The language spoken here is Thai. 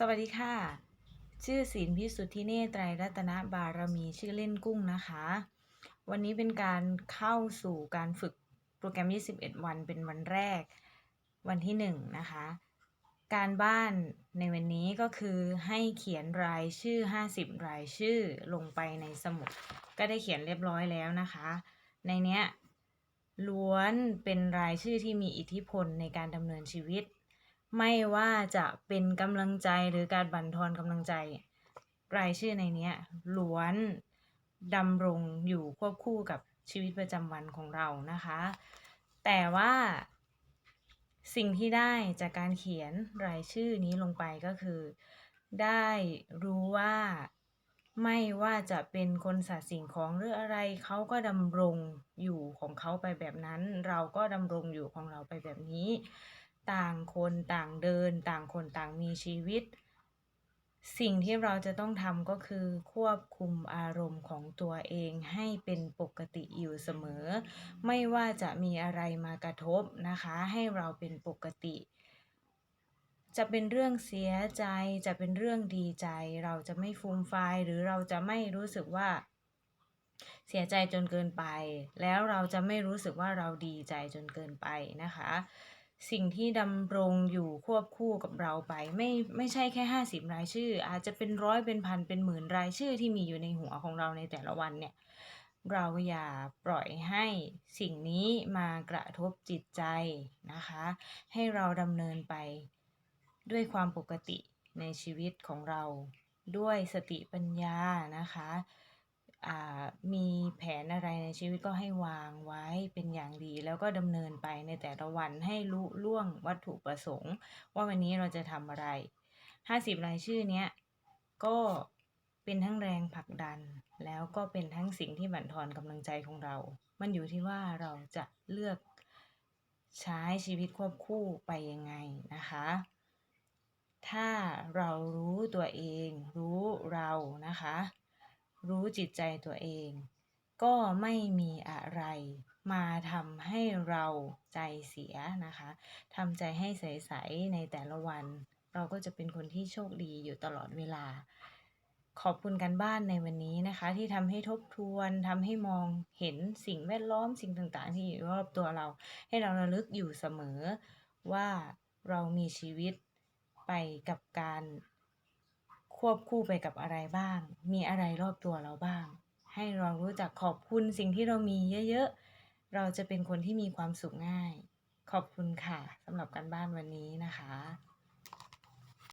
สวัสดีค่ะ ชื่อศิลพิสุทธิเนตรไตรรัตนบารมีชื่อเล่นกุ้งนะคะ วันนี้เป็นการเข้าสู่การฝึกโปรแกรม 21 วันเป็นวันแรก วันที่ 1 นะคะ การบ้านในวันนี้ก็คือให้เขียนรายชื่อ 50 รายชื่อลงไปในสมุด ก็ได้เขียนเรียบร้อยแล้วนะคะ ในเนี้ยล้วนเป็นรายชื่อที่มีอิทธิพลในการดำเนินชีวิต ไม่ว่าจะเป็นกำลังใจหรือการบั่นทอนกำลังใจ รายชื่อในเนี้ยล้วนดำรงอยู่ควบคู่กับชีวิตประจำวันของเรานะคะ แต่ว่าสิ่งที่ได้จากการเขียนรายชื่อนี้ลงไปก็คือ ได้รู้ว่าไม่ว่าจะเป็นคนสัตว์สิ่งของหรืออะไรเขาก็ดำรงอยู่ของเขาไปแบบนั้น เราก็ดำรงอยู่ของเราไปแบบนี้ ต่างคนต่างเดิน ต่างคนต่างมีชีวิต สิ่งที่เราจะต้องทำก็คือ ควบคุมอารมณ์ของตัวเองให้เป็นปกติอยู่เสมอ ไม่ว่าจะมีอะไรมากระทบนะคะ ให้เราเป็นปกติ จะเป็นเรื่องเสียใจ จะเป็นเรื่องดีใจ เราจะไม่ฟูมฟายหรือเราจะไม่รู้สึกว่าเสียใจจนเกินไป แล้วเราจะไม่รู้สึกว่าเราดีใจจนเกินไปนะคะ สิ่งที่ดำรงอยู่ควบคู่กับเราไป ไม่ไม่ใช่แค่50รายชื่อ อาจจะเป็นร้อยเป็นพันเป็นหมื่นรายชื่อที่มีอยู่ในหัวของเราในแต่ละวันเนี่ยเราอย่าปล่อยให้สิ่งนี้มากระทบจิตใจนะคะ ให้เราดำเนินไปด้วยความปกติในชีวิตของเรา ด้วยสติปัญญานะคะ มีแผนอะไรในชีวิตก็ให้วางไว้เป็นอย่างดี แล้วก็ดำเนินไปในแต่ละวันให้รู้ล่วงวัตถุประสงค์ ว่าวันนี้เราจะทำอะไร 50 รายชื่อเนี้ยก็เป็นทั้งแรงผลักดัน แล้วก็เป็นทั้งสิ่งที่บั่นทอนกำลังใจของเรา มันอยู่ที่ว่าเราจะเลือกใช้ชีวิตควบคู่ไปยังไงนะคะ ถ้าเรารู้ตัวเอง รู้เรานะคะ รู้จิตใจตัวเอง ก็ไม่มีอะไร มาทำให้เราใจเสียนะคะทำใจให้ใสๆในแต่ละวัน เราก็จะเป็นคนที่โชคดีอยู่ตลอดเวลา ขอบคุณกันบ้านในวันนี้นะคะ ที่ทำให้ทบทวนทำให้มองเห็นสิ่งแวดล้อมสิ่งต่างๆ ที่อยู่รอบตัวเรา ให้เราระลึกอยู่เสมอว่าเรามีชีวิตไปกับการ ควบคู่ไปกับอะไรบ้าง มีอะไรรอบตัวเราบ้าง ให้เรารู้จักขอบคุณสิ่งที่เรามีเยอะๆ เราจะเป็นคนที่มีความสุขง่าย ขอบคุณค่ะสำหรับการบ้านวันนี้นะคะ